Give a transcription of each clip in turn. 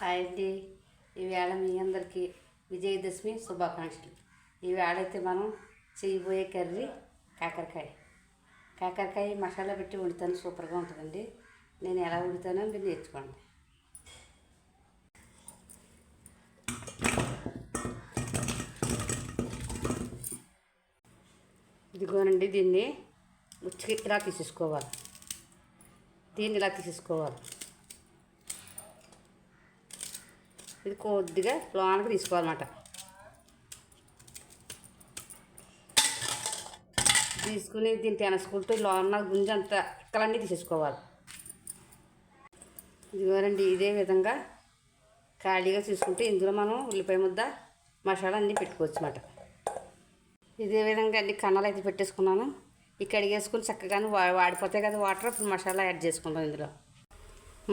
Hi అండి. ఈవేళ మీ అందరికీ విజయదశమి శుభాకాంక్షలు. ఈవేళ అయితే మనం చేయబోయే కర్రీ కాకరకాయ. కాకరకాయ మసాలా పెట్టి వండుతాను. సూపర్గా ఉంటుందండి. నేను ఎలా వండుతానో మీరు నేర్చుకోండి. ఇదిగోనండి దీన్ని ఉచ్చికి ఇలా తీసేసుకోవాలి. దీన్ని ఇలా తీసేసుకోవాలి. ఇది కొద్దిగా లోనకి తీసుకోవాలన్నమాట. తీసుకుని దీన్ని తెనసుకుంటూ లోన గుంజ అంతా ఇక్కలన్నీ తీసేసుకోవాలి. ఇదిగోనండి ఇదే విధంగా ఖాళీగా చూసుకుంటే ఇందులో మనం ఉల్లిపాయ ముద్ద మసాలా అన్నీ పెట్టుకోవచ్చు అన్నమాట ఇదే విధంగా అన్ని కన్నాలు అయితే పెట్టేసుకున్నాను. ఇక్కడ వేసుకుని చక్కగానే వా వాడిపోతాయి కదా వాటర్ మసాలా యాడ్ చేసుకుంటాం ఇందులో.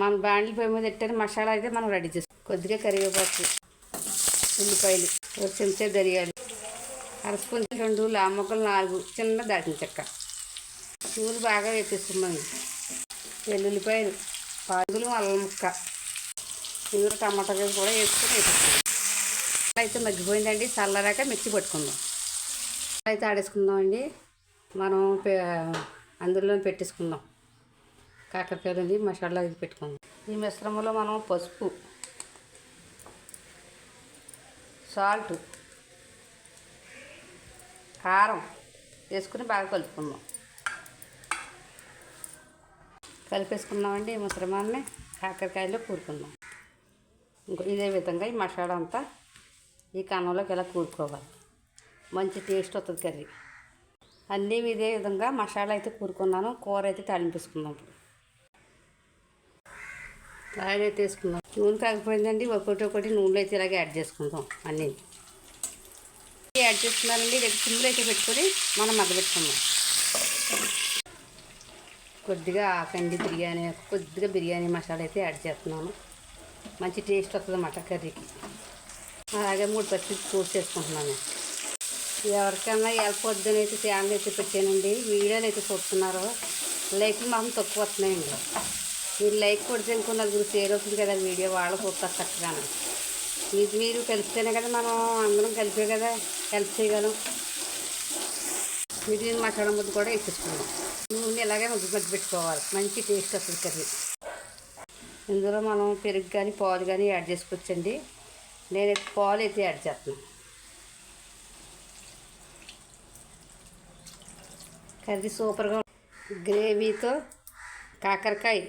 మన బాండ్ల పోయి మీద పెట్టిన మసాలా అయితే మనం రెడీ చేసుకో కొద్దిగా కరివేపాకు ఉల్లిపాయలు ఒక చెంచా ధనియాలు అర స్పూన్ రెండు లామ్మొక్కలు నాలుగు చిన్న దాచిన చెక్క. నూనె బాగా వేపిస్తున్నాను వెల్లుల్లిపాయలు పాదులు అల్లం ముక్క. ఇందులో టమాటా కూడా వేసుకుని వేసేసుకున్నాం అయితే మగ్గిపోయిందండి. చల్లరాక మిక్సీ పట్టుకుందాం. అయితే ఆడేసుకుందామండి. మనం అందులో పెట్టేసుకుందాం. కాకరకాయలు మసాలా ఇది పెట్టుకుందాం. ఈ మిశ్రమంలో మనం పసుపు సాల్ట్ కారం వేసుకుని బాగా కలుపుకుందాం. కలిపేసుకున్నామండి ఈ మిశ్రమాన్ని కాకరకాయలో కూరుకుందాం. ఇంకో ఇదే విధంగా ఈ మసాలా అంతా ఈ కన్నంలోకి ఇలా కూరుకోవాలి. మంచి టేస్ట్ వస్తుంది కర్రీ. అన్నీ ఇదే విధంగా మసాలా అయితే కూరుకున్నాను కూర అయితే తాలింపేసుకుందాం ఇప్పుడు. ఆయిల్ అయితే వేసుకుందాం. నూనె కాకపోయిందండి ఒకటి ఒకటి నూనెలో అయితే ఇలాగే యాడ్ చేసుకుందాం అన్నీ. యాడ్ చేస్తున్నారండి రేపు సిమ్లో అయితే పెట్టుకొని మనం మగ్గబెట్టుకుందాం కొద్దిగా ఆకండి బిర్యానీ కొద్దిగా బిర్యానీ మసాలా అయితే యాడ్ చేస్తున్నాను. మంచి టేస్ట్ వస్తుంది మటన్ కర్రీకి. అలాగే మూడు పచ్చి చూసి చేసుకుంటున్నాను ఎవరికైనా వెళ్ళిపోద్దని అయితే ఛానల్ అయితే పెట్టానండి వీడియోలు అయితే చూస్తున్నారు. లైక్లు మాత్రం తక్కువ వస్తున్నాయండి. మీరు లైక్ కొడితే ఇంకో నలుగురు షేర్ అవుతుంది కదా వీడియో వాళ్ళకి వస్తారు చక్కగా మీకు మీరు కలిస్తేనే కదా మనం అందరం కలిపే కదా హెల్ప్ చేయగలం. మీరు మసాలా ముద్ద కూడా వేసేసుకున్నాం నూనె ఇలాగే ముద్దు మధ్య పెట్టుకోవాలి. మంచి టేస్ట్ వస్తుంది కర్రీ. ఇందులో మనం పెరుగు కానీ పాలు కానీ యాడ్ చేసుకోవచ్చండి. నేను పాలు అయితే యాడ్ చేస్తున్నాను. కర్రీ సూపర్గా గ్రేవీతో కాకరకాయ.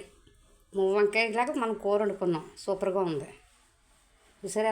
వంకాయ లాగా మనం కూర వండుకున్నాం. సూపర్గా ఉంది. చూసారా